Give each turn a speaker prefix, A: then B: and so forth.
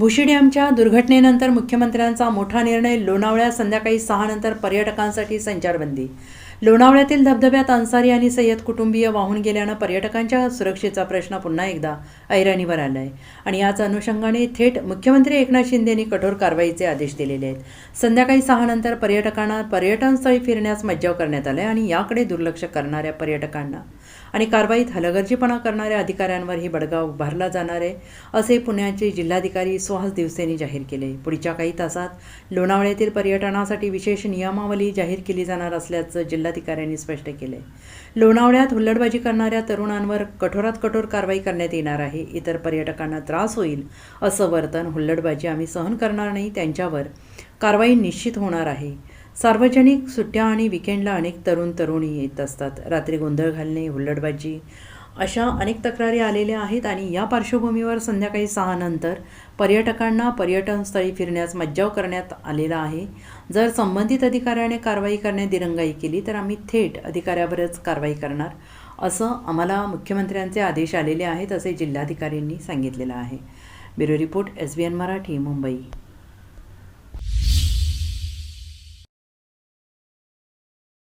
A: भुशी डॅमच्या दुर्घटनेनंतर मुख्यमंत्र्यांचा मोठा निर्णय लोणावळ्यात संध्याकाळी सहा नंतर पर्यटकांसाठी संचारबंदी. लोणावळ्यातील धबधब्यात अन्सारी आणि सय्यद कुटुंबीय वाहून गेल्यानं पर्यटकांच्या सुरक्षेचा प्रश्न पुन्हा एकदा ऐरणीवर आला आहे आणि याच अनुषंगाने थेट मुख्यमंत्री एकनाथ शिंदेंनी कठोर कारवाईचे आदेश दिलेले आहेत. संध्याकाळी सहा नंतर पर्यटकांना पर्यटनस्थळी फिरण्यास मज्जाव करण्यात आलं आहे आणि याकडे दुर्लक्ष करणाऱ्या पर्यटकांना. आणि कारवाईत हलगर्जीपणा करणाऱ्या अधिकाऱ्यांवरही बडगा उभारला जाणार आहे असे पुण्याचे जिल्हाधिकारी सुहास दिवसेंनी जाहीर केले. पुढच्या काही तासात लोणावळ्यातील पर्यटनासाठी विशेष नियमावली जाहीर केली जाणार असल्याचं जिल्हाधिकाऱ्यांनी स्पष्ट केले. लोणावळ्यात हुल्लडबाजी करणाऱ्या तरुणांवर कठोरात कठोर कारवाई करण्यात येणार आहे. इतर पर्यटकांना त्रास होईल असं वर्तन हुल्लडबाजी आम्ही सहन करणार नाही त्यांच्यावर कारवाई निश्चित होणार आहे. सार्वजनिक सुट्ट्या आणि विकेंडला अनेक तरुण तरुणी येत असतात. रात्री गोंधळ घालणे हुल्लडबाजी अशा अनेक तक्रारी आलेल्या आहेत आणि या पार्श्वभूमीवर संध्याकाळी सहानंतर पर्यटकांना पर्यटनस्थळी फिरण्यास मज्जाव करण्यात आलेला आहे. जर संबंधित अधिकाऱ्याने कारवाई करण्यात दिरंगाई केली तर आम्ही थेट अधिकाऱ्यावरच कारवाई करणार असं आम्हाला मुख्यमंत्र्यांचे आदेश आलेले आहेत असे जिल्हाधिकाऱ्यांनी सांगितलेलं आहे. Bureau report S B N Marathi Mumbai.